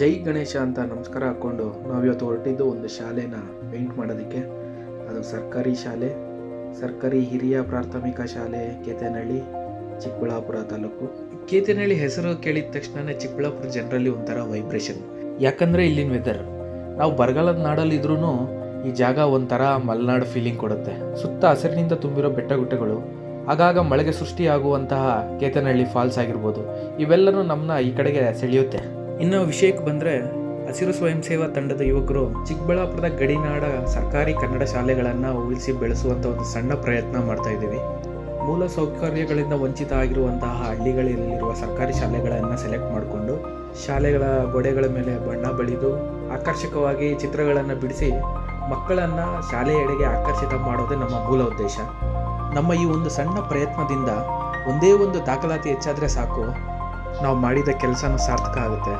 ಜೈ ಗಣೇಶ ಅಂತ ನಮಸ್ಕಾರ ಹಾಕ್ಕೊಂಡು ನಾವಿವತ್ತು ಹೊರಟಿದ್ದು ಒಂದು ಶಾಲೆನ ಪೇಂಟ್ ಮಾಡೋದಕ್ಕೆ. ಅದು ಸರ್ಕಾರಿ ಶಾಲೆ. ಸರ್ಕಾರಿ ಹಿರಿಯ ಪ್ರಾಥಮಿಕ ಶಾಲೆ ಕೇತನಹಳ್ಳಿ, ಚಿಕ್ಕಬಳ್ಳಾಪುರ ತಾಲೂಕು. ಕೇತನಹಳ್ಳಿ ಹೆಸರು ಕೇಳಿದ ತಕ್ಷಣ ಚಿಕ್ಕಬಳ್ಳಾಪುರ ಜನರಲ್ಲಿ ಒಂಥರ ವೈಬ್ರೇಷನ್ ಯಾಕಂದರೆ ಇಲ್ಲಿನ ವೆದರ್ ನಾವು ಬರಗಾಲದ ನಾಡಲ್ಲಿ ಇದ್ರೂ ಈ ಜಾಗ ಒಂಥರ ಮಲೆನಾಡು ಫೀಲಿಂಗ್ ಕೊಡುತ್ತೆ. ಸುತ್ತ ಹಸಿರಿನಿಂದ ತುಂಬಿರೋ ಬೆಟ್ಟಗುಡ್ಡಗಳು, ಆಗಾಗ ಮಳೆಗೆ ಸೃಷ್ಟಿಯಾಗುವಂತಹ ಕೇತನಹಳ್ಳಿ ಫಾಲ್ಸ್ ಆಗಿರ್ಬೋದು. ಇವೆಲ್ಲನೂ ನಮ್ಮನ್ನ ಈ ಕಡೆಗೆ ಸೆಳೆಯುತ್ತೆ. ಇನ್ನು ವಿಷಯಕ್ಕೆ ಬಂದರೆ ಹಸಿರು ಸ್ವಯಂ ಸೇವಾ ತಂಡದ ಯುವಕರು ಚಿಕ್ಕಬಳ್ಳಾಪುರದ ಗಡಿನಾಡ ಸರ್ಕಾರಿ ಕನ್ನಡ ಶಾಲೆಗಳನ್ನು ಉಳಿಸಿ ಬೆಳೆಸುವಂಥ ಒಂದು ಸಣ್ಣ ಪ್ರಯತ್ನ ಮಾಡ್ತಾ ಇದ್ದೀವಿ. ಮೂಲ ಸೌಕರ್ಯಗಳಿಂದ ವಂಚಿತ ಆಗಿರುವಂತಹ ಹಳ್ಳಿಗಳಲ್ಲಿರುವ ಸರ್ಕಾರಿ ಶಾಲೆಗಳನ್ನು ಸೆಲೆಕ್ಟ್ ಮಾಡಿಕೊಂಡು ಶಾಲೆಗಳ ಗೋಡೆಗಳ ಮೇಲೆ ಬಣ್ಣ ಬಳಿದು ಆಕರ್ಷಕವಾಗಿ ಚಿತ್ರಗಳನ್ನು ಬಿಡಿಸಿ ಮಕ್ಕಳನ್ನು ಶಾಲೆಯೆಡೆಗೆ ಆಕರ್ಷಿತ ಮಾಡೋದೇ ನಮ್ಮ ಮೂಲ ಉದ್ದೇಶ. ನಮ್ಮ ಈ ಒಂದು ಸಣ್ಣ ಪ್ರಯತ್ನದಿಂದ ಒಂದೇ ಒಂದು ದಾಖಲಾತಿ ಹೆಚ್ಚಾದರೆ ಸಾಕು. ನಾವು ಮಾಡಿದ ಕೆಲಸನೂ ಸಾರ್ಥಕ ಆಗುತ್ತೆ.